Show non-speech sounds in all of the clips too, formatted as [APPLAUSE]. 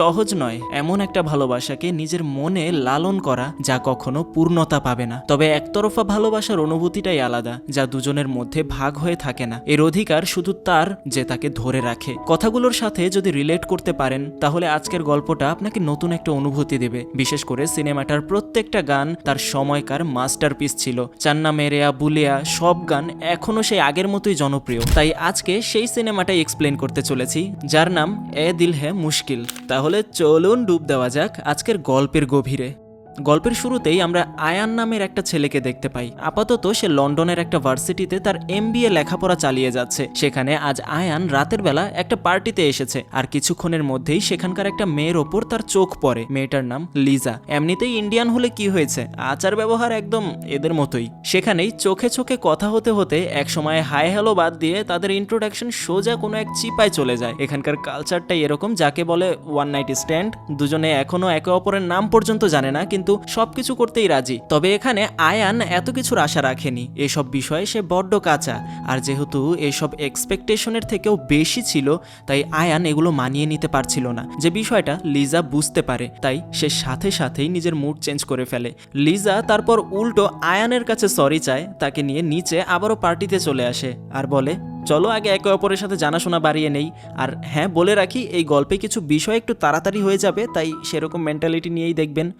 সহজ নয়, এমন একটা ভালোবাসাকে নিজের মনে লালন করা যা কখনো পূর্ণতা পাবে না। তবে একতরফা ভালোবাসার অনুভূতিটাই আলাদা, যা দুজনের মধ্যে ভাগ হয়ে থাকে না। এর অধিকার শুধু তার যে তাকে ধরে রাখে। কথাগুলোর সাথে যদি রিলেট করতে পারেন, তাহলে আজকের গল্পটা আপনাকে নতুন একটা অনুভূতি দেবে। বিশেষ করে সিনেমাটার প্রত্যেকটা গান তার সময়কার মাস্টারপিস ছিল। চান্না মেরেয়া বুলিয়া, সব গান এখনও সেই আগের মতোই জনপ্রিয়। তাই আজকে সেই সিনেমাটাই এক্সপ্লেন করতে চলেছি, যার নাম এ দিল হ্যাঁ মুশকিল। তাহলে চলুন ডুব দেওয়া যাক আজকের গল্পের গভীরে। গল্পের শুরুতেই আমরা আয়ান নামের একটা ছেলেকে দেখতে পাই। আপাতত সে লন্ডনের একটা ভার্সিটিতে তার এমবিএ লেখাপড়া চালিয়ে যাচ্ছে। সেখানে আজ আয়ান রাতের বেলা একটা পার্টিতে এসেছে আর কিছুক্ষণের মধ্যেই সেখানকার একটা মেয়ের ওপর তার চোখ পড়ে। মেয়েটার নাম লিজা। এমনিতেই ইন্ডিয়ান হলে কি হয়েছে? আচার ব্যবহার একদম এদের মতোই। সেখানেই চোখে চোখে কথা হতে হতে এক সময় হাই হ্যালো বাদ দিয়ে তাদের ইন্ট্রোডাকশন সোজা কোনো এক চিপায় চলে যায়। এখানকার কালচারটাই এরকম যাকে বলে ওয়ান নাইট স্ট্যান্ড। দুজনে এখনও একে অপরের নাম পর্যন্ত জানে না, কিন্তু সবকিছু করতেই রাজি। তবে এখানে আয়ান এত কিছুর আশা রাখেনি। এসব বিষয়ে সে বড্ড কাঁচা। আর যেহেতু এসব এক্সপেকটেশনের থেকেও বেশি ছিল, তাই আয়ান এগুলো মানিয়ে নিতে পারছিল না। যে বিষয়টা লিজা বুঝতে পারে, তাই সে সাথে সাথেই নিজের মুড চেঞ্জ করে ফেলে। লিজা তারপর উল্টো আয়ানের কাছে সরি চায়, তাকে নিয়ে নিচে আবারও পার্টিতে চলে আসে আর বলে, চলো আগে একে অপরের সাথে জানাশোনা বাড়িয়ে নেই। আর হ্যাঁ বলে রাখি, এই গল্পে কিছু বিষয় একটু তাড়াতাড়ি হয়ে যাবে, তাই সেরকম মেন্টালিটি নিয়েই দেখবেন।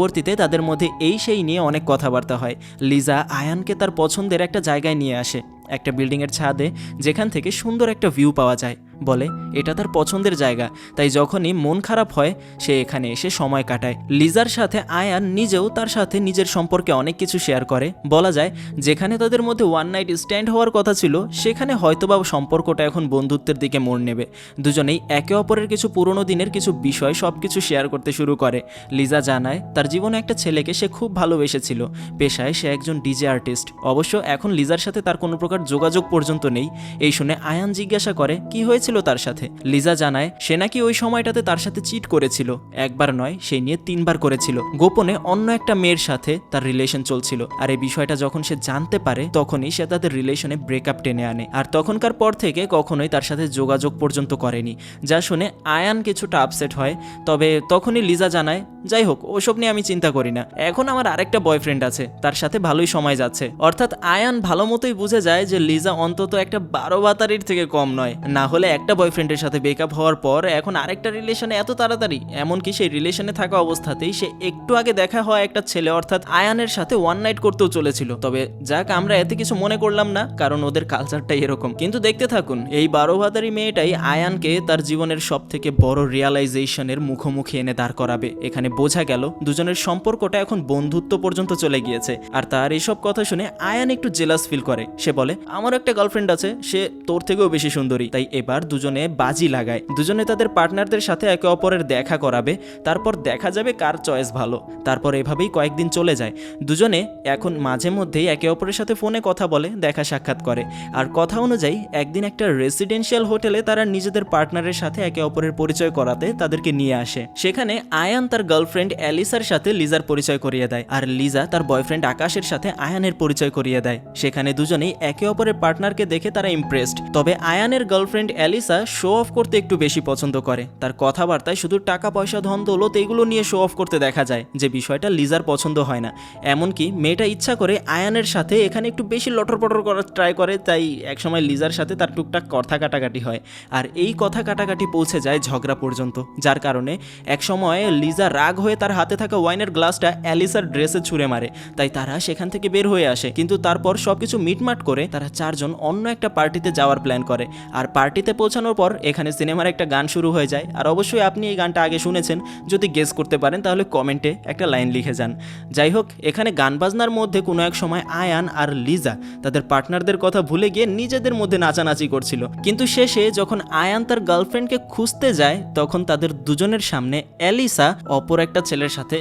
পরবর্তীতে তাদের মধ্যে এই সেই নিয়ে অনেক কথাবার্তা হয়। লিজা আয়ানকে তার পছন্দের একটা জায়গায় নিয়ে আসে। একটা বিল্ডিংয়ের ছাদে, যেখান থেকে সুন্দর একটা ভিউ পাওয়া যায়। বলে, এটা তার পছন্দের জায়গা। তাই যখনই মন খারাপ হয়, সে এখানে এসে সময় কাটায়। লিজার সাথে আয়ান নিজেও তার সাথে নিজের সম্পর্কে অনেক কিছু শেয়ার করে। বলা যায়, যেখানে তাদের মধ্যে ওয়ান নাইট স্ট্যান্ড হওয়ার কথা ছিল, সেখানে হয়তোবা সম্পর্কটা এখন বন্ধুত্বের দিকে মোড় নেবে। দুজনেই একে অপরের কিছু পুরনো দিনের কিছু বিষয় সব কিছু শেয়ার করতে শুরু করে। লিজা জানায়, তার জীবনে একটা ছেলেকে সে খুব ভালোবেসেছিল। পেশায় সে একজন ডিজে আর্টিস্ট অবশ্য এখন লিজার সাথে তার কোনো প্রকার যোগাযোগ পর্যন্ত নেই। এই শুনে আয়ান জিজ্ঞাসা করে, কি হয়েছিল তার সাথে। লিজা জানায়, সে নাকি ওই সময়টাতে তার সাথে চিট করেছিল। একবার নয় সেই নিয়ে তিনবার করেছিল। গোপনে অন্য একটা মেয়ের সাথে তার রিলেশন চলছিল। আর এই বিষয়টা যখন সে জানতে পারে, তখনই সে তাদের রিলেশনে ব্রেকআপ টেনে আনে। আর তখনকার পর থেকে কখনোই তার সাথে যোগাযোগ পর্যন্ত করেনি, যা শুনে আয়ান কিছুটা আপসেট হয়। তবে তখনই লিজা জানায়, যাই হোক, ওসব নিয়ে আমি চিন্তা করি না। এখন আমার আরেকটা বয়ফ্রেন্ড আছে, তার সাথে ভালোই সময় যাচ্ছে। অর্থাৎ আয়ান ভালো মতোই বুঝে যায় যে লিজা অন্তত একটা বারো বাতারির থেকে কম নয়। না হলে একটা বয়ফ্রেন্ডের সাথে ব্রেকআপ হওয়ার পর এখন আরেকটা রিলেশনে এত তাড়াতাড়ি, এমনকি সেই রিলেশনে থাকা অবস্থাতেই সে একটু আগে দেখা হয় একটা ছেলে, অর্থাৎ আয়ানের সাথে ওয়ান নাইট করতেও চলেছিল। তবে যাক, আমরা এতে কিছু মনে করলাম না, কারণ ওদের কালচারটাই এরকম। কিন্তু দেখতে থাকুন, এই বারো ভাতারি মেয়েটাই আয়ানকে তার জীবনের সব থেকে বড় রিয়ালাইজেশনের মুখোমুখি এনে দাঁড় করাবে। এখানে বোঝা গেল, দুজনের সম্পর্কটা এখন বন্ধুত্ব পর্যন্ত চলে গিয়েছে। আর তার এইসব কথা শুনে আয়ান একটু জেলাস ফিল করে। সে বলে, আমার একটা গার্লফ্রেন্ড আছে, সে তোর থেকেও বেশি সুন্দরী। তাই এবার দুজনে বাজি লাগায়। দুজনে তাদের পার্টনারদের সাথে একে অপরের দেখা করাবে। তারপর দেখা যাবে কার চয়েস ভালো। তারপর এভাবেই কয়েকদিন চলে যায়। দুজনে এখন মাঝে মধ্যেই একে অপরের সাথে ফোনে কথা বলে, দেখা সাক্ষাৎ করে। আর কথা অনুযায়ী, একদিন একটা রেসিডেন্সিয়াল হোটেলে তারা নিজেদের পার্টনারের সাথে একে অপরের পরিচয় করাতে তাদেরকে নিয়ে আসে। সেখানে আয়ান তার গার্লফ্রেন্ড অ্যালিসার সাথে লিজার পরিচয় করিয়ে দেয়। আর লিজা তার বয়ফ্রেন্ড আকাশের সাথে আয়ানের পরিচয় করিয়ে দেয়। সেখানে দুজনেই একে অপরের পার্টনারকে দেখে তারা ইমপ্রেসড তবে আয়ানের গার্লফ্রেন্ড অ্যালিসা শো অফ করতে একটু বেশি পছন্দ করে। তার কথাবার্তায় শুধু টাকা, পয়সা, ধন, দৌলত এগুলো নিয়ে শো অফ করতে দেখা যায়, যে বিষয়টা লিজার পছন্দ হয় না। এমনকি মেয়েটা ইচ্ছা করে আয়ানের সাথে এখানে একটু বেশি লটর পটর করার ট্রাই করে, তাই একসময় লিজার সাথে তার টুকটাক কথা কাটাকাটি হয়। আর এই কথা কাটাকাটি পৌঁছে যায় ঝগড়া পর্যন্ত, যার কারণে এক সময় লিজা রাগ হয়ে তার হাতে থাকা ওয়াইনের গ্লাসটা অ্যালিসার ড্রেসে ছুঁড়ে মারে। তাই তারা সেখান থেকে বের হয়ে আসে। কিন্তু তারপর সবকিছু মিটমাট করে তারা চারজন অন্য একটা পার্টিতে যাওয়ার প্ল্যান করে। আর পার্টিতে পৌঁছানোর পর এখানে সিনেমার একটা গান শুরু হয়ে যায়। আর অবশ্যই আপনি এই গানটা আগে শুনেছেন, যদি গেস করতে পারেন তাহলে কমেন্টে একটা লাইন লিখে যান। যাই হোক, এখানে গান বাজনার মধ্যে কোনো এক সময় আয়ান আর লিজা তাদের পার্টনারদের কথা ভুলে গিয়ে নিজেদের মধ্যে নাচানাচি করছিল। কিন্তু শেষে যখন আয়ান তার গার্লফ্রেন্ডকে খুঁজতে যায়, তখন তাদের দুজনের সামনে অ্যালিসা অপর একটা ছেলের সাথে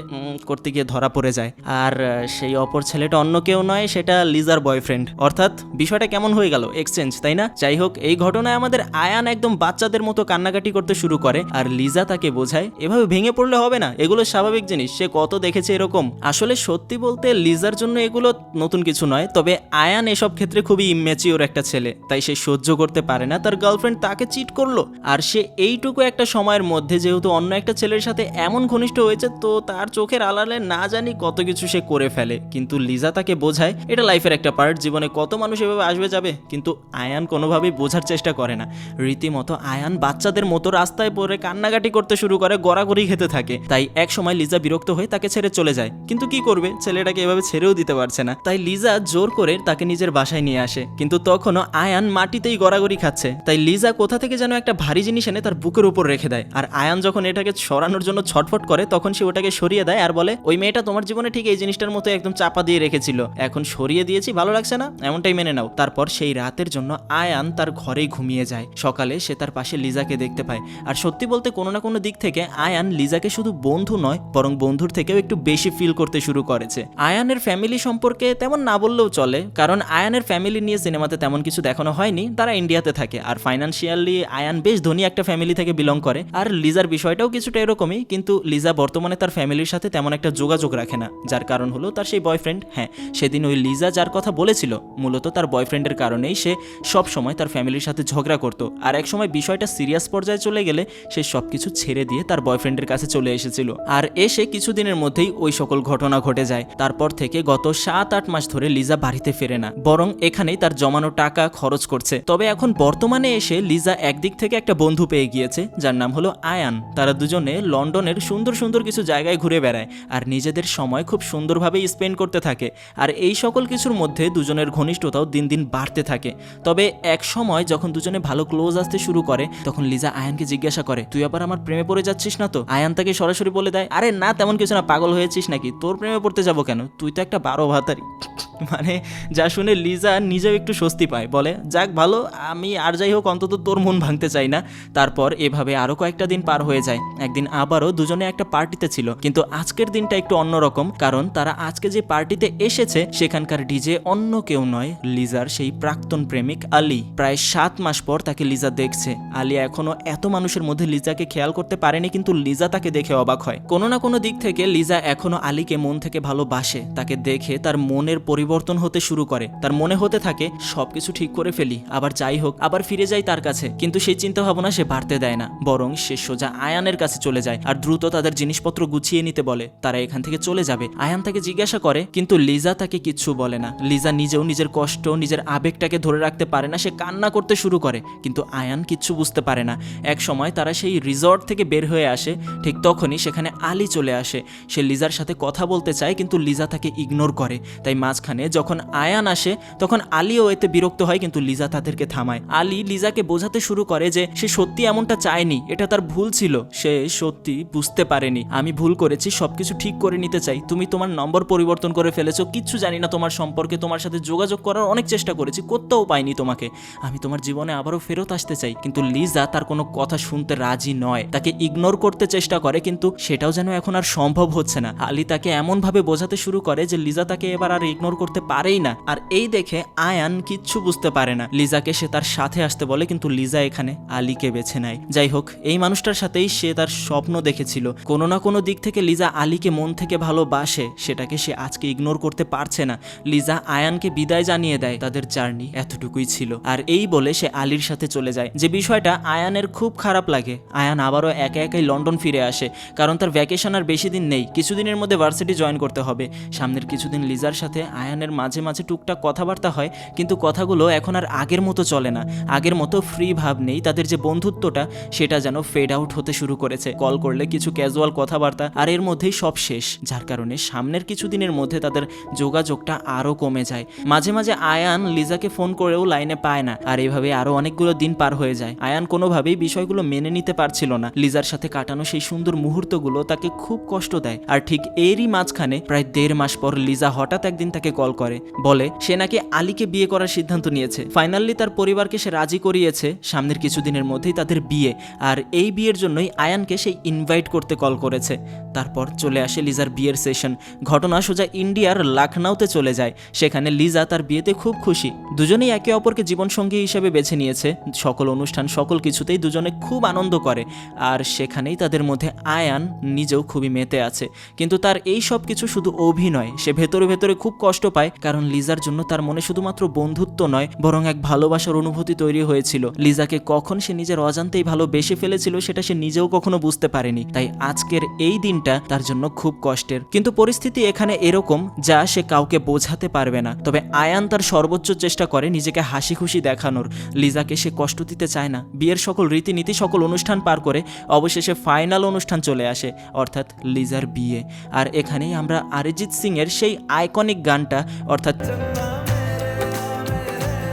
করতে গিয়ে ধরা পড়ে যায়। আর সেই অপর ছেলেটা অন্য কেউ নয়, সেটা লিজার বয়ফ্রেন্ড। অর্থাৎ বিষয়টা কেমন হয়ে গেল? এক্সচেঞ্জ তাই না? যাই হোক, এই ঘটনায় আমাদের আয়ান একদম বাচ্চাদের মতো কান্নাকাটি করতে শুরু করে, আর লিজা তাকে বোঝায়, এভাবে ভেঙে পড়লে হবে না, এগুলো স্বাভাবিক জিনিস, সে কত দেখেছে এরকম? আসলে সত্যি বলতে লিজার জন্য এগুলো নতুন কিছু নয়, তবে আয়ান এসব ক্ষেত্রে খুবই ইম্যাচিওর একটা ছেলে, তাই সে সহ্য করতে পারে না, তার গার্লফ্রেন্ড তাকে চিট করল, আর সে এইটুকু একটা সময়ের মধ্যে যেহেতু অন্য একটা ছেলের সাথে এমন ঘনিষ্ঠ হয়েছে, তো তার চোখের আলালে না জানি কত কিছু সে করে ফেলে, কিন্তু লিজা তাকে বোঝায়, এটা লাইফের একটা পার্ট জীবনে কত মানুষ এভাবে আসবে যাবে? কিন্তু আয়ান কোনোভাবেই বোঝার চেষ্টা করে না রীতিমতো আয়ান বাচ্চাদের মতো রাস্তায় পড়ে কান্নাকাটি করতে শুরু করে, গড়াগড়ি খেতে থাকে। তাই এক সময় লিজা বিরক্ত হয়ে তাকে ছেড়ে চলে যায়। কিন্তু কি করবে? ছেলেটাকে এভাবে ছেড়েও দিতে পারছে না। তাই লিজা জোর করে তাকে নিজের বাসায় নিয়ে আসে। কিন্তু তখনও আয়ান মাটিতেই গড়াগড়ি খাচ্ছে। তাই লিজা কোথা থেকে যেন একটা ভারী জিনিস এনে তার বুকের উপর রেখে দেয়। আর আয়ান যখন এটাকে সরানোর জন্য ছটফট করে, তখন সে ওটাকে সরিয়ে দেয় আর বলে, ওই মেয়েটা তোমার জীবনে ঠিক এই জিনিসটার মতো একদম চাপা দিয়ে রেখেছিল। এখন সরিয়ে দিয়েছি, ভালো লাগছে না? এমনটাই মেনে নাও। তারপর সেই রাতের জন্য আয়ান তার ঘরেই ঘুমিয়ে যায়। সকালে সে তার পাশে লিজাকে দেখতে পায়। আর সত্যি বলতে কোনো না কোনো দিক থেকে আয়ান লিজাকে শুধু বন্ধু নয়, বরং বন্ধুর থেকেও একটু বেশি ফিল করতে শুরু করেছে। আয়ানের ফ্যামিলি সম্পর্কে তেমন না বললেও চলে, কারণ আয়ানের ফ্যামিলি নিয়ে সিনেমাতে তেমন কিছু দেখানো হয়নি, তারা ইন্ডিয়াতে থাকে। আর ফাইন্যান্সিয়ালি আয়ান বেশ ধনী একটা ফ্যামিলি থেকে বিলং করে, আর লিজার বিষয়টাও কিছুটা এরকমই, কিন্তু লিজা বর্তমানে তার ফ্যামিলির সাথে তেমন একটা যোগাযোগ রাখে না, যার কারণ হলো তার সেই বয়ফ্রেন্ড হ্যাঁ সেদিন ওই লিজা যার কথা বলেছিল, মূলত তার বয়ফ্রেন্ডের কারণেই সে সব সময় তার ফ্যামিলির সাথে ঝগড়া করতো। আর এক সময় বিষয়টা সিরিয়াস পর্যায়ে চলে গেলে সে সব কিছু ছেড়ে দিয়ে তার বয়ফ্রেন্ডের কাছে চলে এসেছিল। আর এসে কিছুদিনের মধ্যেই ওই সকল ঘটনা ঘটে যায়। তারপর থেকে গত সাত, আট মাস ধরে লিজা বাড়িতে ফেরে না। বরং এখানেই তার জমানো টাকা খরচ করছে। তবে এখন বর্তমানে এসে লিজা একদিক থেকে একটা বন্ধু পেয়ে গিয়েছে, যার নাম হলো আয়ান। তারা দুজনে লন্ডনের সুন্দর সুন্দর কিছু জায়গায় ঘুরে বেড়ায় আর নিজেদের সময় খুব সুন্দরভাবেই স্পেন্ড করতে থাকে। আর এই সকল কিছুর মধ্যে দুজনের ঘনিষ্ঠতাও দিন দিন বাড়তে থাকে। তবে এক সময় যখন দুজনে ভালো ক্লোজ আসতে শুরু করে, তখন লিজা আয়ানকে জিজ্ঞাসা করে, তুই আবার আমার প্রেমে পড়ে যাচ্ছিস না তো? আয়ান তাকে সরাসরি বলে দেয়, আরে না, তেমন কিছু না, পাগল হয়েছিস নাকি? তোর প্রেমে পড়তে যাব কেন? তুই তো একটা বারো ভাতারি। [LAUGHS] মানে যা শুনে লিজা নিজেও একটু স্বস্তি পায়, বলে, যাক, ভালো, আমি আর যাই হোক, অন্তত তোর মন ভাঙতে চাই না। তারপর এভাবে আরও কয়েকটা দিন পার হয়ে যায়। একদিন আবারও দুজনে একটা পার্টিতে ছিল, কিন্তু আজকের দিনটা একটু অন্যরকম, কারণ তারা আজকে যে পার্টিতে এসেছে, সেখানকার ডিজে অন্য কেউ নয়, লিজার সেই প্রাক্তন প্রেমিক আলী। প্রায় সাত মাস পর তাকে লিজা দেখছে। আলিয়া এখনও এত মানুষের মধ্যে লিজাকে খেয়াল করতে পারেনি, কিন্তু লিজা তাকে দেখে অবাক হয়। কোনো না কোনো দিক থেকে লিজা এখনও আলীকে মন থেকে ভালোবাসে। তাকে দেখে তার মনের পরিবর্তন হতে শুরু করে। তার মনে হতে থাকে, সবকিছু ঠিক করে ফেলি, আবার যাই হোক, আবার ফিরে যাই তার কাছে। কিন্তু সেই চিন্তা ভাবনা সে বাড়তে দেয় না। বরং সে সোজা আয়ানের কাছে চলে যায় আর দ্রুত তাদের জিনিসপত্র গুছিয়ে নিতে বলে। তারা এখান থেকে চলে যাবে। আয়ান তাকে জিজ্ঞাসা করে, কিন্তু লিজা তাকে কিচ্ছু বলে না। লিজা নিজেও নিজের কষ্ট, নিজের আবেগটাকে ধরে রাখতে পারে না, সে কান্না করতে শুরু করে। কিন্তু আয়ান কিচ্ছু বুঝতে পারে না। এক সময় তারা সেই রিসর্ট থেকে বের হয়ে আসে, ঠিক তখনই সেখানে আলী চলে আসে। সে লিজার সাথে কথা বলতে চায়, কিন্তু লিজা তাকে ইগনোর করে। তাই মাঝখানে যখন আয়ান আসে, তখন আলিও এতে বিরক্ত হয়, কিন্তু লিজা তাদেরকে থামায়। আলী লিজাকে বোঝাতে শুরু করে যে সে সত্যি এমনটা চায়নি, এটা তার ভুল ছিল। সে সত্যি বুঝতে পারেনি, আমি ভুল করেছি, সবকিছু ঠিক করে নিতে চাই। তুমি তোমার নম্বর পরিবর্তন করে ফেলেছো, কিচ্ছু জানি না তোমার সম্পর্কে, তোমার সাথে যোগাযোগ করার অনেক চেষ্টা করেছি করতেও পাইনি তোমাকে। আমি তোমার জীবনে আবারও ফেরত আসতে চাই, কিন্তু লিজা তার কোনো কথা শুনতে রাজি নয়। তাকে ইগনোর করতে চেষ্টা করে, কিন্তু সেটাও যেন এখন আর সম্ভব হচ্ছে না। আলী তাকে এমনভাবে বোঝাতে শুরু করে যে লিজা তাকে এবার আর ইগনোর করতে পারেই না। আর এই দেখে আয়ান কিচ্ছু বুঝতে পারে না। লিজাকে সে তার সাথে আসতে বলে, কিন্তু লিজা এখানে আলীকে বেছে নেয়। যাই হোক, এই মানুষটার সাথেই সে তার স্বপ্ন দেখেছিল। কোনো না কোনো দিক থেকে লিজা আলীকে মন থেকে ভালোবাসে, সেটাকে সে আজকে ইগনোর করতে পারছে না। লিজা আয়ানকে বিদায় জানিয়ে দেয়, তাদের জার্নি এতটুকুই ছিল। আর এই বলে সে আলীর সাথে চলে যায়। যে বিষয়টা আয়ানের খুব খারাপ লাগে। আয়ান আবারও একা একাই লন্ডন ফিরে আসে, কারণ তার ভ্যাকেশন আর বেশি দিন নেই। কিছুদিনের মধ্যে ভার্সিটি জয়েন করতে হবে। সামনের কিছুদিন লিজার সাথে আয়ানের মাঝে মাঝে টুকটাক কথাবার্তা হয়, কিন্তু কথাগুলো এখন আর আগের মতো চলে না। আগের মতো ফ্রি ভাব নেই তাদের যে বন্ধুত্বটা, সেটা যেন ফেড আউট হতে শুরু করেছে। কল করলে কিছু ক্যাজুয়াল কথাবার্তা, আর এর মধ্যেই সব শেষ। যার কারণে সামনের কিছুদিনের মধ্যে তাদের যোগাযোগটা আরও কমে যায়। মাঝে মাঝে আয়ান লিজাকে ফোন করেও লাইনে পায় না, আর এভাবে আরও অনেকগুলো দিন পার হয়ে যায়। আয়ান কোনোভাবেই বিষয়গুলো মেনে নিতে পারছিল না। লিজার সাথে কাটানো সেই সুন্দর মুহূর্তগুলো তাকে খুব কষ্ট দেয়। আর ঠিক এরই মাঝখানে প্রায় দেড় মাস পর লিজা হঠাৎ একদিন তাকে কল করে। বলে, সে নাকি আলীকে বিয়ে করার সিদ্ধান্ত নিয়েছে। ফাইনালি তার পরিবারকে সে রাজি করিয়েছে। সামনের কিছুদিনের মধ্যেই তাদের বিয়ে। আর এই বিয়ের জন্যই আয়ানকে সেই ইনভাইট করতে কল করেছে। তারপর চলে আসে লিজার বিয়ের সেশন। ঘটনা সোজা ইন্ডিয়ার লাখনাউতে চলে যায়। সেখানে লিজা তার বিয়েতে খুব খুশি। দুজনেই একে অপরকে জীবনসঙ্গী হিসেবে বেছে নিয়েছে। সকল অনুষ্ঠান, সকল কিছুতেই দুজনে খুব আনন্দ করে। আর সেখানেই তাদের মধ্যে আয়ান নিজেও খুবই মেতে আছে। কিন্তু তার এই সব কিছু শুধু অভিনয়। সে ভেতরে ভেতরে খুব কষ্ট পায়, কারণ লিজার জন্য তার মনে শুধুমাত্র বন্ধুত্ব নয়, বরং এক ভালোবাসার অনুভূতি তৈরি হয়েছিল। লিজাকে কখন সে নিজের অজান্তেই ভালোবেসে ফেলেছিল, সেটা সে নিজেও কখনো বুঝতে পারেনি। তাই আজকের এই দিনটা তার জন্য খুব কষ্টের। কিন্তু পরিস্থিতি এখানে এরকম যা সে কাউকে বোঝাতে পারবে না। তবে আয়ান তার সর্বোচ্চ চেষ্টা করে নিজেকে হাসি খুশি দেখানোর। লিজাকে সে কষ্ট দিতে চায় না। বিয়ের সকল রীতিনীতি, সকল অনুষ্ঠান পার করে অবশেষে ফাইনাল অনুষ্ঠান চলে আসে, অর্থাৎ লিজার বিয়ে। আর এখানেই আমরা অরিজিৎ সিং এর সেই আইকনিক গানটা, অর্থাৎ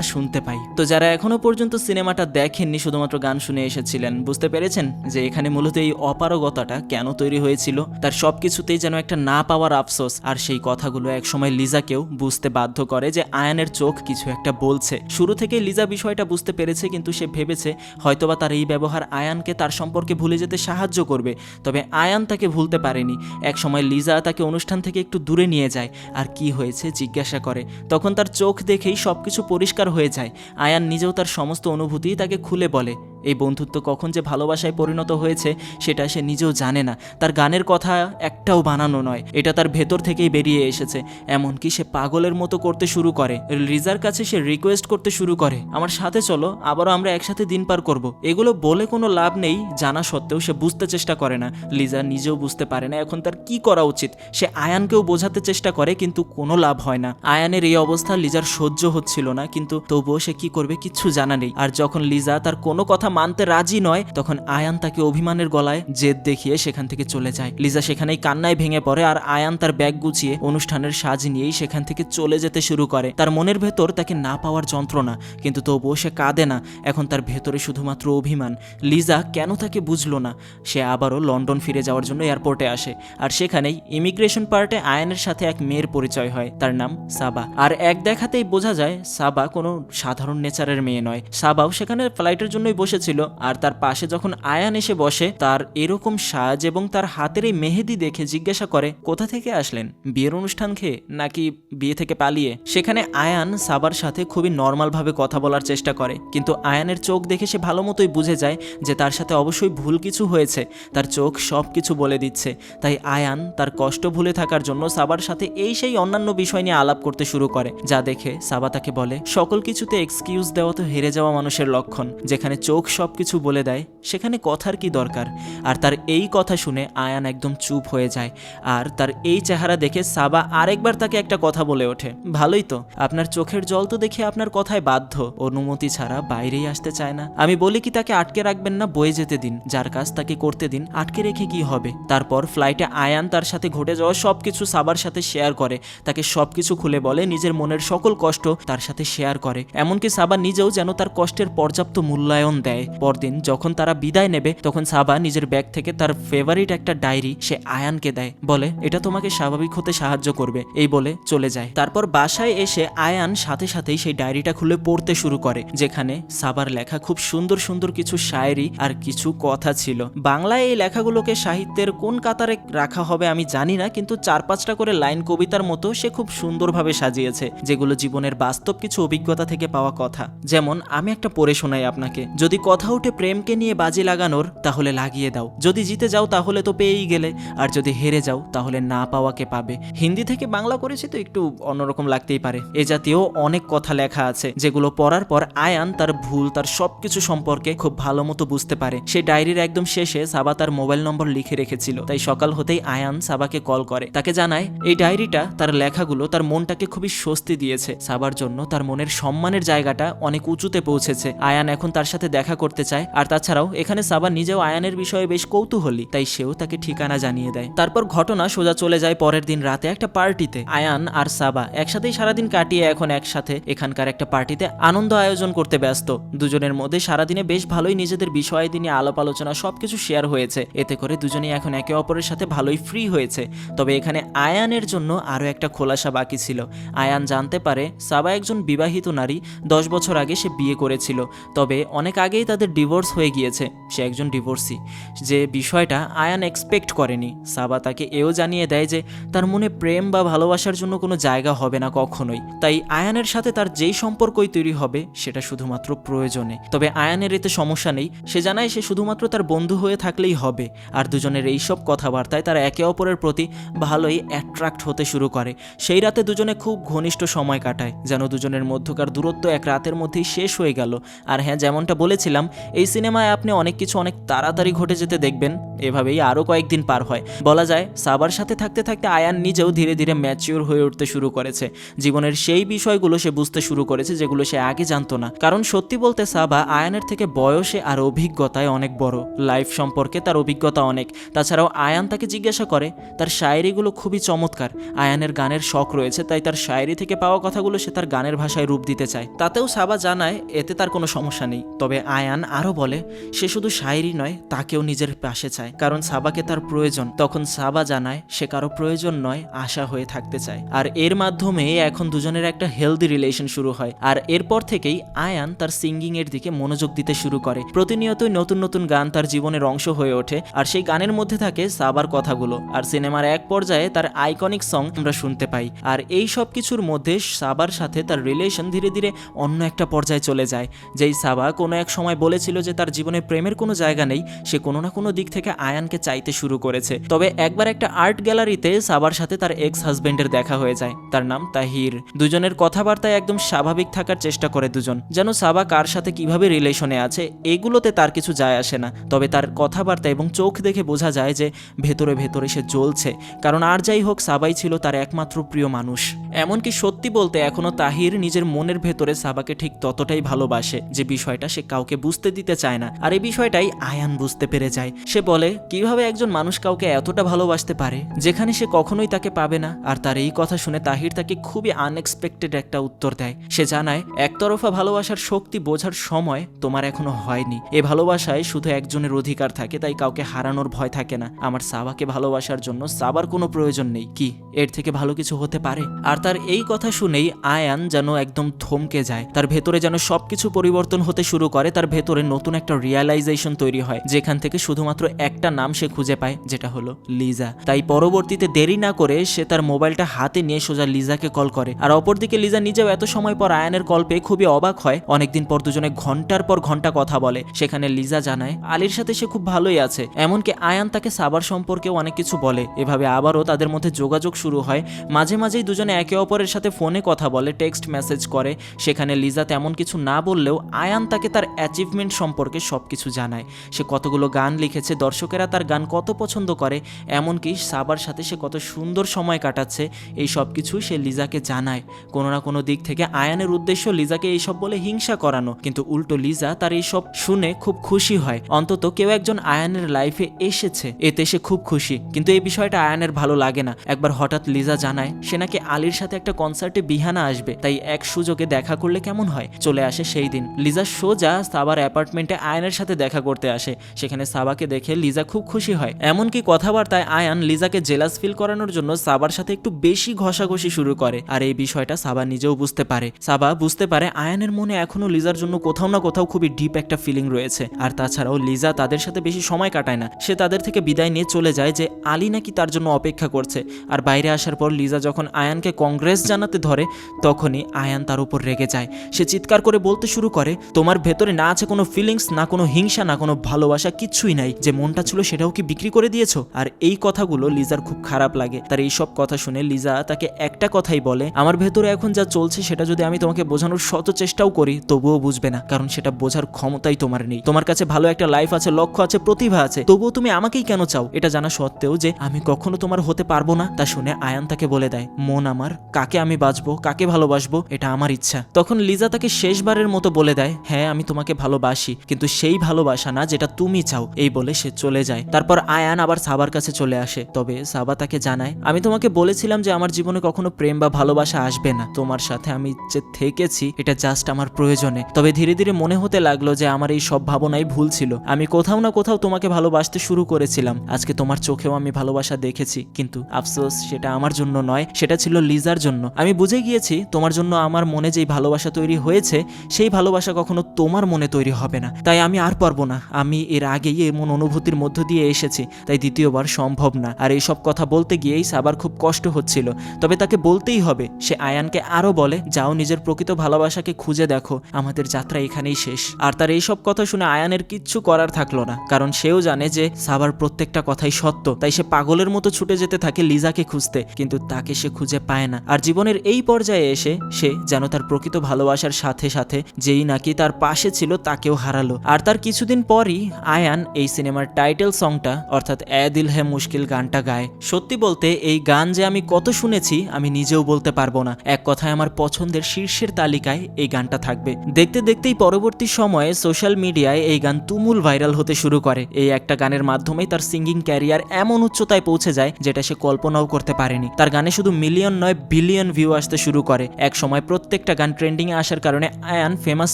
শুনতে পাই। তো যারা এখনও পর্যন্ত সিনেমাটা দেখেননি, শুধুমাত্র গান শুনে এসেছিলেন, বুঝতে পেরেছেন যে এখানে মূলত এই অপারগতাটা কেন তৈরি হয়েছিল? তার সব কিছুতেই যেন একটা না পাওয়ার আফসোস, আর সেই কথাগুলো একসময় লিজাকেও বুঝতে বাধ্য করে যে আয়ানের চোখ কিছু একটা বলছে। শুরু থেকেই লিজা বিষয়টা বুঝতে পেরেছে, কিন্তু সে ভেবেছে হয়তোবা তার এই ব্যবহার আয়ানকে তার সম্পর্কে ভুলে যেতে সাহায্য করবে। তবে আয়ান তাকে ভুলতে পারেনি। একসময় লিজা তাকে অনুষ্ঠান থেকে একটু দূরে নিয়ে যায়, আর কি হয়েছে জিজ্ঞাসা করে। তখন তার চোখ দেখেই সবকিছু পরিষ্কার হয়ে যায়। আয়ান নিজেও তার সমস্ত অনুভূতি তাকে খুলে বলে। এই বন্ধুত্ব কখন যে ভালোবাসায় পরিণত হয়েছে সেটা সে নিজেও জানে না। তার গানের কথা একটাও বানানো নয়, এটা তার ভেতর থেকেই বেরিয়ে এসেছে। এমনকি সে পাগলের মতো করতে শুরু করে। লিজার কাছে সে রিকোয়েস্ট করতে শুরু করে। আমার সাথে চলো, আবারও আমরা একসাথে দিন পার করব। এগুলো বলে কোনো লাভ নেই, জানা সত্ত্বেও সে বুঝতে চেষ্টা করে না। লিজা নিজেও বুঝতে পারে না এখন তার কি করা উচিত। সে আয়ানকেও বোঝাতে চেষ্টা করে, কিন্তু কোনো লাভ হয় না। আয়ানের এই অবস্থা লিজার সহ্য হচ্ছিল না, কিন্তু তবুও সে কি করবে কিচ্ছু জানা নেই। আর যখন লিজা তার কোনো কথা মানতে রাজি নয়, তখন আয়ান তাকে অভিমানের গলায় জেদ দেখিয়ে সেখান থেকে চলে যায়। লিজা সেখানেই কান্নায় ভেঙে পড়ে আর আয়ান তার ব্যাগ গুছিয়ে অনুষ্ঠানের সাজ নিয়েই সেখান থেকে চলে যেতে শুরু করে। তার মনের ভেতর তাকে না পাওয়ার যন্ত্রণা, কিন্তু তবুও সে কাঁদে না। এখন তার ভেতরে শুধুমাত্র অভিমান। লিজা কেন তাকে বুঝলো না? সে আবারও লন্ডন ফিরে যাওয়ার জন্য এয়ারপোর্টে আসে আর সেখানেই ইমিগ্রেশন পার্টে আয়ানের সাথে এক মেয়ের পরিচয় হয়। তার নাম সাবা। আর এক দেখাতেই বোঝা যায়, সাবা কোনো সাধারণ নেচারের মেয়ে নয়। সাবাও সেখানে ফ্লাইটের জন্যই বসেছিল আর তার পাশে যখন আয়ান এসে বসে, তার এরকম সাজ এবং তার হাতের এই মেহেদি দেখে জিজ্ঞাসা করে, কোথা থেকে আসলেন? বিয়ের অনুষ্ঠান খেয়ে, নাকি বিয়ে থেকে পালিয়ে? সেখানে আয়ান সাবার সাথে খুবই নর্মালভাবে কথা বলার চেষ্টা করে, কিন্তু আয়ানের চোখ দেখে সে ভালো মতোই বুঝে যায় যে তার সাথে অবশ্যই ভুল কিছু হয়েছে, তার চোখ সব কিছু বলে দিচ্ছে। তাই আয়ান তার কষ্ট ভুলে থাকার জন্য সাবার সাথে এই সেই অন্যান্য বিষয় নিয়ে আলাপ করতে শুরু করে, যা দেখে সাবা তাকে বলে, সকল কিছুতে এক্সকিউজ দেওয়া তো হেরে যাওয়া মানুষের লক্ষণ, যেখানে চোখ সব কিছু বলে দেয়, সেখানে কথার কি দরকার? আর তার এই কথা শুনে আয়ান একদম চুপ হয়ে যায়। আর তার এই চেহারা দেখে সাবা আরেকবার তাকে একটা কথা বলে ওঠে। ভালোই তো, আপনার চোখের জল তো দেখে আপনার কথায় বাধ্য। অনুমতি ছাড়া বাইরেই আসতে চায় না। আমি বলি কি তাকে আটকে রাখবেন না, বয়ে যেতে দিন। যার কাজ তাকে করতে দিন, আটকে রেখে কি হবে? তারপর ফ্লাইটে আয়ান তার সাথে ঘটে যাওয়া সব কিছু সাবার সাথে শেয়ার করে। তাকে সব কিছু খুলে বলে নিজের মনের সকল কষ্ট তার সাথে শেয়ার করে। এমনকি সাবা নিজেও যেন তার কষ্টের পর্যাপ্ত মূল্যায়ন দেয়। পরদিন যখন তারা বিদায় নেবে, তখন সাবা নিজের ব্যাগ থেকে তার ফেভারিট একটা ডায়েরি সে আয়ানকে দেয়। বলে, এটা তোমাকে স্বাভাবিক হতে সাহায্য করবে। এই বলে চলে যায়। তারপর বাসায় এসে আয়ান সাথে সাথেই সেই ডায়েরিটা খুলে পড়তে শুরু করে, যেখানে সাবার লেখা খুব সুন্দর সুন্দর কিছু শায়েরি আর কিছু কথা ছিল। বাংলায় এই লেখাগুলোকে সাহিত্যের কোন কাতারে রাখা হবে আমি জানি না, কিন্তু চার পাঁচটা করে লাইন কবিতার মতো সে খুব সুন্দরভাবে সাজিয়েছে, যেগুলো জীবনের বাস্তব কিছু অভিজ্ঞতা থেকে পাওয়া কথা। যেমন, আমি একটা পড়ে শোনাই আপনাকে। যদি কথা উঠে প্রেমকে নিয়ে বাজি লাগানোর, তাহলে লাগিয়ে দাও। যদি জিতে যাও, তাহলে তো পেয়েই গেলে। আর যদি হেরে যাও, তাহলে না পাওয়াকে পাবে। হিন্দি থেকে বাংলা করেছি তো একটু অন্যরকম লাগতেই পারে। এ জাতীয় অনেক কথা লেখা আছে, যেগুলো পড়ার পর আয়ান তার ভুল, তার সবকিছু সম্পর্কে খুব ভালো মতো বুঝতে পারে। সেই ডায়েরির একদম শেষে সাবা তার মোবাইল নম্বর লিখে রেখেছিল। তাই সকাল হতেই আয়ান সাবাকে কল করে। তাকে জানায়, এই ডায়েরিটা, তার লেখাগুলো, তার মনটাকে খুবই স্বস্তি দিয়েছে। সাবার জন্য তার মনের সম্মানের জায়গাটা অনেক উঁচুতে পৌঁছেছে। আয়ান এখন তার সাথে দেখা করতে চায়। আর তাছাড়াও, এখানে সাবা নিজেও আয়ানের বিষয়ে বেশ কৌতূহলী, তাই সেও তাকে ঠিকানা জানিয়ে দেয়। তারপর ঘটনা সোজা চলে যায় পরের দিন রাতে একটা পার্টিতে। আয়ান আর সাবা একসাথেই সারাদিন কাটিয়ে এখন একসাথে এখানকার একটা পার্টিতে আনন্দ আয়োজন করতে ব্যস্ত। দুজনের মধ্যে সারাদিনে বেশ ভালোই নিজেদের বিষয় দিনে আলাপ আলোচনা সবকিছু শেয়ার হয়েছে। এতে করে দুজনেই এখন একে অপরের সাথে ভালোই ফ্রি হয়েছে। তবে এখানে আয়ানের জন্য আরও একটা খোলাসা বাকি ছিল। আয়ান জানতে পারে, সাবা একজন বিবাহিত নারী, দশ বছর আগে সে বিয়ে করেছিল। তবে অনেক আগেই তাদের ডিভোর্স হয়ে গিয়েছে। সে একজন ডিভোর্সি যে বিষয়টা আয়ান এক্সপেক্ট করেনি। সাবা তাকে এও জানিয়ে দেয় যে, তার মনে প্রেম বা ভালোবাসার জন্য কোনো জায়গা হবে না কখনোই। তাই আয়ানের সাথে তার যেই সম্পর্কই তৈরি হবে, সেটা শুধুমাত্র প্রয়োজনে। তবে আয়ানের এতে সমস্যা নেই। সে জানায় সে শুধুমাত্র তার বন্ধু হয়ে থাকলেই হবে। আর দুজনের এইসব কথাবার্তায় তারা একে অপরের প্রতি ভালোই অ্যাট্রাক্ট হতে শুরু করে। সেই রাতে দুজনে খুব ঘনিষ্ঠ সময় কাটায়, যেন দুজনের মধ্যকার দূরত্ব এক রাতের মধ্যেই শেষ হয়ে গেল। আর হ্যাঁ যেমনটা বলেছিলাম এই সিনেমায় আপনি অনেক কিছু অনেক তাড়াতাড়ি ঘটে যেতে দেখবেন। এভাবেই আরও কয়েকদিন পার হয়। বলা যায়, সাবার সাথে থাকতে থাকতে আয়ান নিজেও ধীরে ধীরে ম্যাচিওর হয়ে উঠতে শুরু করেছে। জীবনের সেই বিষয়গুলো সে বুঝতে শুরু করেছে যেগুলো সে আগে জানতো না। কারণ সত্যি বলতে সাবা আয়ানের থেকে বয়সে আর অভিজ্ঞতায় অনেক বড়। লাইফ সম্পর্কে তার অভিজ্ঞতা অনেক। তাছাড়াও আয়ান তাকে জিজ্ঞাসা করে, তার শায়েরিগুলো খুবই চমৎকার। আয়ানের গানের শখ রয়েছে, তাই তার শায়েরি থেকে পাওয়া কথাগুলো সে তার গানের ভাষায় রূপ দিতে চায়। তাতেও সাবা জানায়, এতে তার কোনো সমস্যা নেই। তবে আয়ান আরও বলে, সে শুধু শায়েরি নয়, তাকেও নিজের পাশে চায়। কারণ সাবাকে তার প্রয়োজন। তখন সাবা জানায়, সে কারও প্রয়োজন নয়, আশা হয়ে থাকতে চায়। আর এর মাধ্যমে এখন দুজনের একটা হেলদি রিলেশন শুরু হয়। আর এরপর থেকেই আয়ান তার সিঙ্গিং এর দিকে মনোযোগ দিতে শুরু করে। প্রতিনিয়তই নতুন নতুন গান তার জীবনের অংশ হয়ে ওঠে, আর সেই গানের মধ্যে থাকে সাবার কথাগুলো। আর সিনেমার এক পর্যায়ে তার আইকনিক সং আমরা শুনতে পাই। আর এই সব কিছুর মধ্যে সাবার সাথে তার রিলেশন ধীরে ধীরে অন্য একটা পর্যায়ে চলে যায়, যেই সাবা কোনো এক সময় বলেছিল যে তার জীবনে প্রেমের কোনো জায়গা নেই, সে কোনো না কোনো দিক থেকে আয়ানকে চাইতে শুরু করেছে। তবে একবার একটা আর্ট গ্যালারিতে সাবার সাথে তার এক্স হাজবেন্ডের দেখা হয়ে যায়। তার নাম তাহির। দুজনের কথাবার্তায় একদম স্বাভাবিক থাকার চেষ্টা করে দুজন। যেন সাবা কার সাথে কীভাবে রিলেশনে আছে, এগুলোতে তার কিছু যায় আসে না। তবে তার কথাবার্তা এবং চোখ দেখে বোঝা যায় যে ভেতরে ভেতরে সে জ্বলছে। কারণ আর যাই হোক, সাবাই ছিল তার একমাত্র প্রিয় মানুষ। এমনকি সত্যি বলতে এখনও তাহির নিজের মনের ভেতরে সাবাকে ঠিক ততটাই ভালোবাসে যে বিষয়টা সে কাউকে বুঝতে দিতে চায় না। আর এই বিষয়টাই আয়ান বুঝতে পেরে যায়। সে বলে, কীভাবে একজন মানুষ কাউকে এতটা ভালোবাসতে পারে? যেখানে সে কখনোই তাকে পাবে না। আর তার এই কথা শুনে তাহির তাকে খুবই আনএক্সপেক্টেড একটা উত্তর দেয়। সে জানায়, একতরফা ভালোবাসার শক্তি বোঝার সময় তোমার এখনও হয়নি। এ ভালোবাসায় শুধু একজনের অধিকার থাকে, তাই কাউকে হারানোর ভয় থাকে না। আমার সাবাকে ভালোবাসার জন্য সাবার কোনো প্রয়োজন নেই। কি, এর থেকে ভালো কিছু হতে পারে? আর তার এই কথা শুনেই আয়ান যেন একদম থমকে যায়। তার ভেতরে যেন সবকিছু পরিবর্তন হতে শুরু করে, তার ভেতরে নতুন একটা রিয়ালাইজেশন তৈরি হয়, যেখান থেকে শুধুমাত্র একটা নাম সে খুঁজে পায়, যেটা হলো লিজা। তাই পরবর্তীতে দেরি না করে সে তার মোবাইলটা হাতে নিয়ে সোজা লিজাকে কল করে। আর অপরদিকে লিজা নিজেও এত সময় পর আয়ানের কল পেয়ে খুবই অবাক হয়। অনেকদিন পর দুজনে ঘণ্টার পর ঘণ্টা কথা বলে। সেখানে লিজা জানায়, আলীর সাথে সে খুব ভালোই আছে। এমনকি আয়ান তাকে সাবার সম্পর্কেও অনেক কিছু বলে। এভাবে আবারও তাদের মধ্যে যোগাযোগ শুরু হয়। মাঝে মাঝেই দুজনে একে অপরের সাথে ফোনে কথা বলে, টেক্সট মেসেজ করে। সেখানে লিজা তেমন কিছু না বললেও আয়ান তাকে তার অ্যাচিভমেন্ট সম্পর্কে সব কিছু জানায়। সে কতগুলো গান লিখেছে, দর্শকেরা তার গান কত পছন্দ করে, এমনকি সাবার সাথে সে কত সুন্দর সময় কাটাচ্ছে, এই সব কিছু সে লিজাকে জানায়। কোনো না কোনো দিক থেকে আয়ানের উদ্দেশ্য লিজাকে এইসব বলে হিংসা করানো। কিন্তু উল্টো লিজা তার এইসব শুনে খুব খুশি হয়। অন্তত কেউ একজন আয়ানের লাইফে এসেছে, এতে সে খুব খুশি। কিন্তু এই বিষয়টা আয়ানের ভালো লাগে না। একবার হঠাৎ লিজা জানায়, সে নাকি আলীর সাথে একটা কনসার্টে বিহানা আসবে, তাই এক সুযোগে দেখা করলে কেমন হয়? চলে আসে সেই দিন। লিজা সোজা সাবার অ্যাপার্টমেন্টে আয়নের সাথে দেখা করতে আসে। সেখানে সাবাকে দেখে লিজা খুব খুশি হয়। এমনকি কথাবার্তায় আয়ান লিজাকে জেলাস ফিল করানোর জন্য সাবার সাথে একটু বেশি ঘষাঘষি শুরু করে। আর এই বিষয়টা সাবা নিজেও বুঝতে পারে। সাবা বুঝতে পারে আয়ানের মনে এখনও লিজার জন্য কোথাও না কোথাও খুবই ডিপ একটা ফিলিং রয়েছে। আর তাছাড়াও লিজা তাদের সাথে বেশি সময় কাটায় না। সে তাদের থেকে বিদায় নিয়ে চলে যায় যে আলী নাকি তার জন্য অপেক্ষা করছে। আর বাইরে আসার পর লিজা যখন আয়ানকে কংগ্রেস জানাতে ধরে, তখনই আয়ান তার উপর রেগে যায়। সে চিৎকার করে বলতে শুরু করে, তোমার ভেতরে না আছে কোনো ফিলিংস না কোনো হিংসা, না কোনো ভালোবাসা কিচ্ছুই নাই। যে মনটা ছিল সেটাও কি বিক্রি করে দিয়েছ? আর এই কথাগুলো লিজার খুব খারাপ লাগে। তার এই সব কথা শুনে লিজা তাকে একটা কথাই বলে, আমার ভেতরে এখন যা চলছে সেটা যদি আমি তোমাকে বোঝানোর শত চেষ্টাও করি, তবুও বুঝবে না। কারণ সেটা বোঝার ক্ষমতাই তোমার নেই। তোমার কাছে ভালো একটা লাইফ আছে, লক্ষ্য আছে, প্রতিভা আছে। তবুও তুমি আমাকেই কেন চাও? এটা জানা সত্ত্বেও যে আমি কখনো তোমার হতে পারব না, তা শুনে আয়ান তাকে বলে দেয়, মন আমার, কাকে আমি বাঁচবো, কাকে ভালোবাসবো, এটা আমার ইচ্ছা। তখন লিজা তাকে শেষবারের মতো বলে দেয় হ্যাঁ আমি তোমাকে ভালোবাসি, কিন্তু সেই ভালোবাসা না যেটা তুমি চাও, এই বলে সে চলে যায়। তারপর আয়ান আবার সাবার কাছে চলে আসে। তবে সাবা তাকে জানায়, আমি তোমাকে বলেছিলাম যে আমার জীবনে কখনো প্রেম বা ভালোবাসা আসবে না। তোমার সাথে আমি যে থেকেছি, এটা জাস্ট আমার প্রয়োজনে। তবে ধীরে ধীরে মনে হতে লাগল যে আমার এই সব ভাবনাই ভুল ছিল। আমি কোথাও না কোথাও তোমাকে ভালোবাসতে শুরু করেছিলাম। আজকে তোমার চোখেও আমি ভালোবাসা দেখেছি, কিন্তু আফসোস সেটা আমার জন্য নয়, সেটা ছিল লিজার জন্য। আমি বুঝে গিয়েছি, তোমার জন্য আমার মনে যেই ভালোবাসা তৈরি হয়েছে, সেই ভালোবাসা কখনো তোমার মনে তৈরি হবে না। তাই আমি আর পারব না। আমি এর আগেই এমন অনুভূতির মধ্য দিয়ে এসেছি, তাই দ্বিতীয়বার সম্ভব না। আর এইসব কথা বলতে গিয়েই সাবার খুব কষ্ট হচ্ছিল। তবে তাকে বলতেই হবে, সে আয়ানকে আরও বলে, যাও নিজের প্রকৃত ভালোবাসাকে খুঁজে দেখো। আমাদের যাত্রা এখানেই শেষ। আর তার এইসব কথা শুনে আয়ানের কিচ্ছু করার থাকল না, কারণ সেও জানে যে সাবার প্রত্যেকটা কথাই সত্য। তাই সে পাগলের মতো ছুটে যেতে থাকে লিজাকে খুঁজতে, কিন্তু তাকে সে খুঁজে পায় না। আর জীবনের এই পর্যায়ে এসে সে যেন তার প্রকৃত ভালোবাসার সাথে সাথে যেই নাকি তার পাশে ছিল তাকেও হারালো। আর তার কিছুদিন পরই আয়ান এই সিনেমার টাইটেল সংটা, অর্থাৎ এ দিল হে মুশকিল গানটা গায়। সত্যি বলতে, এই গান যে আমি কত শুনেছি, আমি নিজেও বলতে পারব না। এক কথায় আমার পছন্দের শীর্ষের তালিকায় এই গানটা থাকবে। দেখতে দেখতেই পরবর্তী সময়ে সোশ্যাল মিডিয়ায় এই গান তুমুল ভাইরাল হতে শুরু করে। এই একটা গানের মাধ্যমেই তার সিঙ্গিং ক্যারিয়ার এমন উচ্চতায় পৌঁছে যায়, যেটা সে কল্পনাও করতে পারেনি। তার গানে শুধু মিলিয়ন নয়, বিলিয়ন ভিউ আসতে শুরু করে। এক সময় প্রত্যেকটা গান ট্রেন্ডিং এ আসার কারণে আয়ান ফেমাস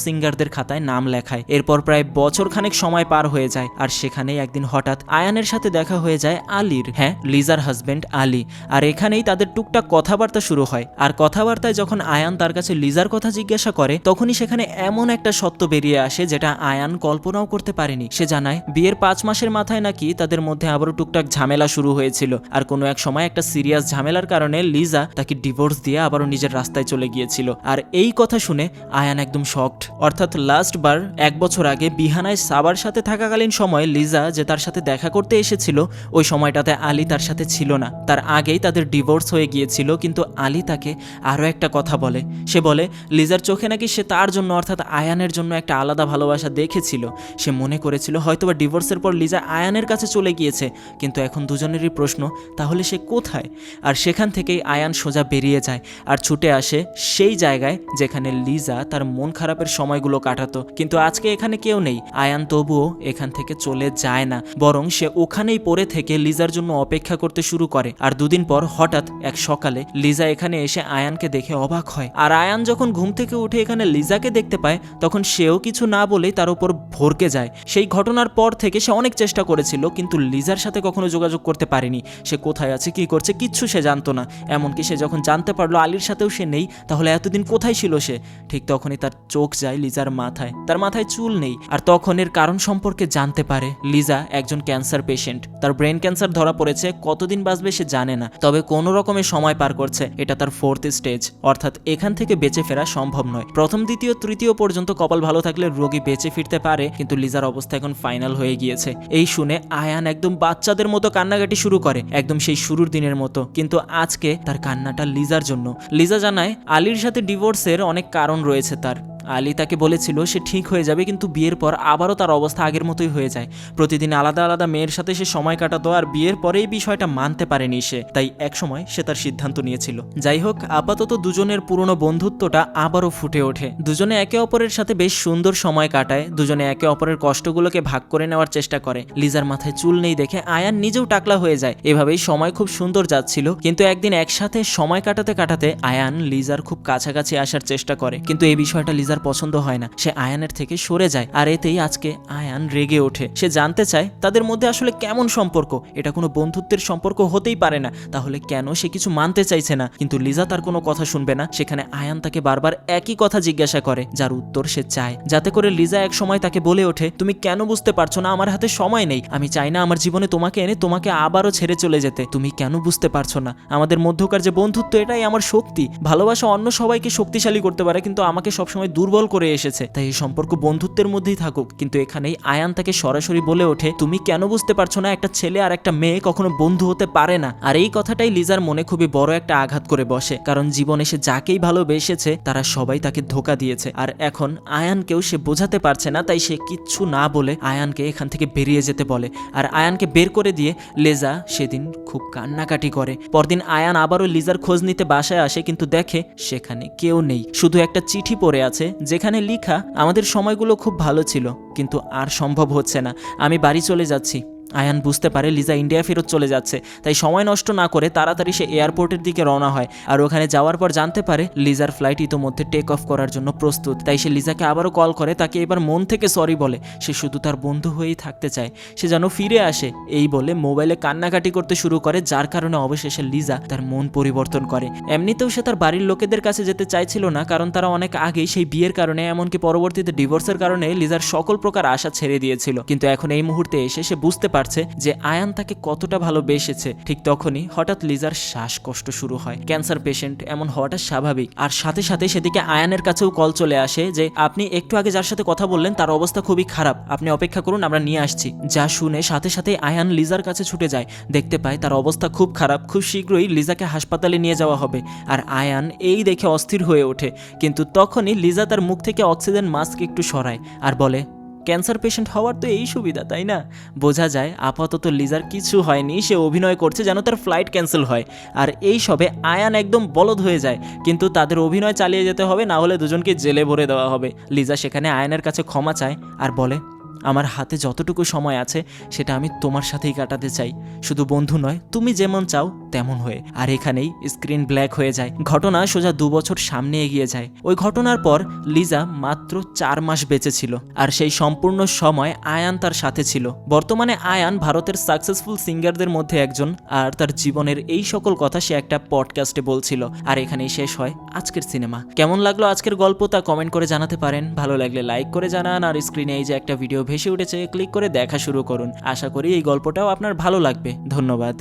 সিঙ্গারদের খাতায় নাম লেখায়। এরপর প্রায় বছর খানেক সময় পার হয়ে যায় আর সেখানেই একদিন হঠাৎ আয়ানের সাথে দেখা হয়ে যায় আলীর হ্যাঁ লিজার হাজবেন্ড আলী। আর এখানেই তাদের টুকটাক কথাবার্তা শুরু হয়। আর কথাবার্তায় যখন আয়ান তার কাছে লিজার কথা জিজ্ঞাসা করে, তখনই সেখানে এমন একটা সত্য বেরিয়ে আসে যেটা আয়ান কল্পনাও করতে পারেনি। সে জানায়, বিয়ের পাঁচ মাসের মাথায় নাকি তাদের মধ্যে আবারও টুকটাক ঝামেলা শুরু হয়েছিল। আর কোনো এক সময় একটা সিরিয়াস ঝামেলার কারণে লিজা তাকে ডিভোর্স দিয়ে আবারও নিজের রাস্তায় চলে গিয়েছিল। আর এই কথা শুনে আয়ান একদম শকড। অর্থাৎ লাস্ট বার এক বছর আগে বিহানায় সাবার সাথে থাকাকালীন সময় লিজা যে তার সাথে দেখা করতে এসেছিল, ওই সময়টাতে আলী তার সাথে ছিল না। তার আগেই তাদের ডিভোর্স হয়ে গিয়েছিল, কিন্তু আলী তাকে আরও একটা কথা বলে। সে বলে, লিজার চোখে নাকি সে তার জন্য, অর্থাৎ আয়ানের জন্য একটা আলাদা ভালোবাসা দেখেছিল। সে মনে করেছিল, হয়তোবা ডিভোর্সের পর লিজা আয়ানের কাছে চলে গিয়েছে, কিন্তু এখন দুজনেরই প্রশ্ন, তাহলে সে কোথায়? আর সেখান থেকেই আয়ান সোজা বেরিয়ে যায়, আর ছুটে আসে সেই জায়গায় যেখানে লিজা তার মন খারাপের সময়গুলো কাটাতো। কিন্তু আজকে এখানে কেউ নেই। আয়ান তবুও এখান থেকে চলে যায় না, বরং সে ওখানেই পড়ে থেকে লিজার জন্য অপেক্ষা করতে শুরু করে। আর দুদিন পর হঠাৎ এক সকালে লিজা এখানে এসে আয়ানকে দেখে অবাক হয়। আর আয়ান যখন ঘুম থেকে উঠে এখানে লিজাকে দেখতে পায়, তখন সেও কিছু না বলেই তার উপর ভরকে যায়। সেই ঘটনার পর থেকে সে অনেক চেষ্টা করেছিল, কিন্তু লিজার সাথে কখনো যোগাযোগ করতে পারেনি। সে কোথায় আছে, কি করছে, কিচ্ছু সে জানতো না। এমনকি সে যখন জানতে পারল আলীর সাথেও সে নেই, তাহলে এতদিন কোথায় ছিল সে? ঠিক তখনই তার চোখ যায় লিজার মাথায়। তার মাথায় চুল নেই আর তখন এর কারণ সম্পর্কে জানতে পারে। লিজা একজন ক্যান্সার পেশেন্ট। তার ব্রেন ক্যান্সার ধরা পড়েছে, কতদিন বাঁচবে সে জানে না। তবে কোনো রকমের সময় পার করছে, এটা তার ফোর্থ স্টেজ। অর্থাৎ এখান থেকে বেঁচে ফেরা সম্ভব নয়। প্রথম, দ্বিতীয়, তৃতীয় পর্যন্ত কপাল ভালো থাকলে রোগী বেঁচে ফিরতে পারে, কিন্তু লিজার অবস্থা এখন ফাইনাল হয়ে গিয়েছে। এই শুনে আয়ান একদম বাচ্চাদের মতো কান্নাকাটি শুরু করে, একদম সেই শুরুর দিনের মতো। কিন্তু আজকে তার কান্নাটা লিজার জন্য। লিজা জানায়, আলীর সাথে ডিভোর্সের অনেক কারণ রয়েছে তার। আলী তাকে বলেছিল, সে ঠিক হয়ে যাবে, কিন্তু বিয়ের পর আবারও তার অবস্থা আগের মতোই হয়ে যায়। প্রতিদিন আলাদা আলাদা মেয়ের সাথে সে সময় কাটাতো আর বিয়ের পরেই বিষয়টা মানতে পারেনি সে। তাই একসময় সে তার সিদ্ধান্ত নিয়েছিল। যাই হোক, আপাতত দুজনের পুরনো বন্ধুত্বটা আবারও ফুটে ওঠে। দুজনে একে অপরের সাথে বেশ সুন্দর সময় কাটায়। দুজনে একে অপরের কষ্টগুলোকে ভাগ করে নেওয়ার চেষ্টা করে। লিজার মাথায় চুল নেই দেখে আয়ান নিজেও টাকলা হয়ে যায়। এভাবেই সময় খুব সুন্দর যাচ্ছিল, কিন্তু একদিন একসাথে সময় কাটাতে কাটাতে আয়ান, লিজার খুব কাছাকাছি আসার চেষ্টা করে। কিন্তু এই বিষয়টা লিজার পছন্দ হয় না, সে আয়ানের থেকে সরে যায় আর এতেই আজকে আয়ান রেগে ওঠে। সে জানতে চায় তাদের মধ্যে আসলে কেমন সম্পর্ক। এটা কোনো বন্ধুত্বের সম্পর্ক হতেই পারে না। তাহলে কেন সে কিছু মানতে চাইছে না? কিন্তু লিজা তার কোনো কথা শুনবে না। সেখানে আয়ান তাকে বারবার একই কথা জিজ্ঞাসা করে, যার উত্তর সে চায়। যাতে করে লিজা এক সময় তাকে বলে ওঠে, তুমি কেন বুঝতে পারছ না? আমার হাতে সময় নেই। আমি চাই না আমার জীবনে তোমাকে এনে তোমাকে আবারও ছেড়ে চলে যেতে। তুমি কেন বুঝতে পারছ না? আমাদের মধ্যকার যে বন্ধুত্ব, এটাই আমার শক্তি। ভালোবাসা অন্য সবাইকে শক্তিশালী করতে পারে, কিন্তু আমাকে সবসময় দুর্বল করে এসেছে। তাই এই সম্পর্ক বন্ধুত্বের মধ্যেই থাকুক। কিন্তু এখানেই আয়ান তাকে সরাসরি বলে ওঠে, তুমি কেন বুঝতে পারছ না একটা ছেলে আর একটা মেয়ে কখনো বন্ধু হতে পারে না? আর এই কথাটাই লিজার মনে খুবই বড় একটা আঘাত করে বসে। কারণ জীবনে সে যাকেই ভালোবেসেছে, তারা সবাই তাকে ধোকা দিয়েছে। আর এখন আয়ানকেও সে বোঝাতে পারছে না, তাই সে কিচ্ছু না বলে আয়ানকে এখান থেকে বেরিয়ে যেতে বলে। আর আয়ানকে বের করে দিয়ে লেজা সেদিন খুব কান্নাকাটি করে। পরদিন আয়ান আবারও লিজার খোঁজ নিতে বাসায় আসে, কিন্তু দেখে সেখানে কেউ নেই। শুধু একটা চিঠি পড়ে আছে যেখানে লিখা, আমাদের সময়গুলো খুব ভালো ছিল, কিন্তু আর সম্ভব হচ্ছে না। আমি বাড়ি চলে যাচ্ছি। আয়ান বুঝতে পারে লিজা ইন্ডিয়া ফেরত চলে যাচ্ছে, তাই সময় নষ্ট না করে তাড়াতাড়ি সে এয়ারপোর্টের দিকে রওনা হয়। আর ওখানে যাওয়ার পর জানতে পারে লিজার ফ্লাইট ইতোমধ্যে টেক অফ করার জন্য প্রস্তুত, তাই সে লিজাকে আবারও কল করে, তাকে এবার মন থেকে সরি বলে। সে শুধু তার বন্ধু হয়েই থাকতে চায়, সে যেন ফিরে আসে, এই বলে মোবাইলে কান্নাকাটি করতে শুরু করে, যার কারণে অবশেষে লিজা তার মন পরিবর্তন করে। এমনিতেও সে তার বাড়ির লোকেদের কাছে যেতে চাইছিল না, কারণ তারা অনেক আগেই সেই বিয়ের কারণে, এমনকি পরবর্তীতে ডিভোর্সের কারণে লিজার সকল প্রকার আশা ছেড়ে দিয়েছিল। কিন্তু এখন এই মুহূর্তে এসে সে বুঝতে পারছে যে আয়ান তাকে কতটা ভালোবেসেছে, ঠিক তখনই হঠাৎ লিজার শ্বাসকষ্ট শুরু হয়। ক্যান্সার পেশেন্ট এমন হওয়াটা স্বাভাবিক। আর সাথে সাথে সেদিকে আয়ানের কাছেও কল চলে আসে যে, আপনি একটু আগে যার সাথে কথা বললেন, তার অবস্থা খুবই খারাপ। আপনি অপেক্ষা করুন, আমরা নিয়ে আসছি। যা শুনে সাথে সাথে আয়ান লিজার কাছে ছুটে যায়। দেখতে পায় তার অবস্থা খুব খারাপ। খুব শীঘ্রই লিজাকে হাসপাতালে নিয়ে যাওয়া হবে। আর আয়ান এই দেখে অস্থির হয়ে ওঠে। কিন্তু তখনই লিজা তার মুখ থেকে অক্সিজেন মাস্ক একটু সরায় আর বলে ক্যান্সার পেশেন্ট হওয়ার তো এই সুবিধা, তাই না? বোঝা যায় আপাতত লিজার কিছু হয়নি, সে অভিনয় করছে যেন তার ফ্লাইট ক্যান্সেল হয়। আর এই সবে আয়ান একদম বলদ হয়ে যায়, কিন্তু তাদের অভিনয় চালিয়ে যেতে হবে, না হলে দুজনকে জেলে ভরে দেওয়া হবে। লিজা সেখানে আয়ানের কাছে ক্ষমা চায় আর বলে আমার হাতে যতটুকু সময় আছে, সেটা আমি তোমার সাথেই কাটাতে চাই। শুধু বন্ধু নয়, তুমি যেমন চাও তেমন হয়ে। আর এখানেই স্ক্রিন ব্ল্যাক হয়ে যায়। ঘটনা সোজা দু বছর সামনে এগিয়ে যায়। ওই ঘটনার পর লিজা মাত্র চার মাস বেঁচে ছিল। আর সেই সম্পূর্ণ সময় আয়ান তার সাথে ছিল। বর্তমানে আয়ান ভারতের সাকসেসফুল সিঙ্গারদের মধ্যে একজন, আর তার জীবনের এই সকল কথা সে একটা পডকাস্টে বলছিল। আর এখানেই শেষ হয় আজকের সিনেমা। কেমন লাগল আজকের গল্প তা কমেন্ট করে জানাতে পারেন। ভালো লাগলে লাইক করে জানান। আর স্ক্রিনে এই যে একটা ভিডিও ভেসে উঠেছে ক্লিক করে দেখা শুরু করুন। আশা করি এই গল্পটাও আপনার ভালো লাগবে। ধন্যবাদ।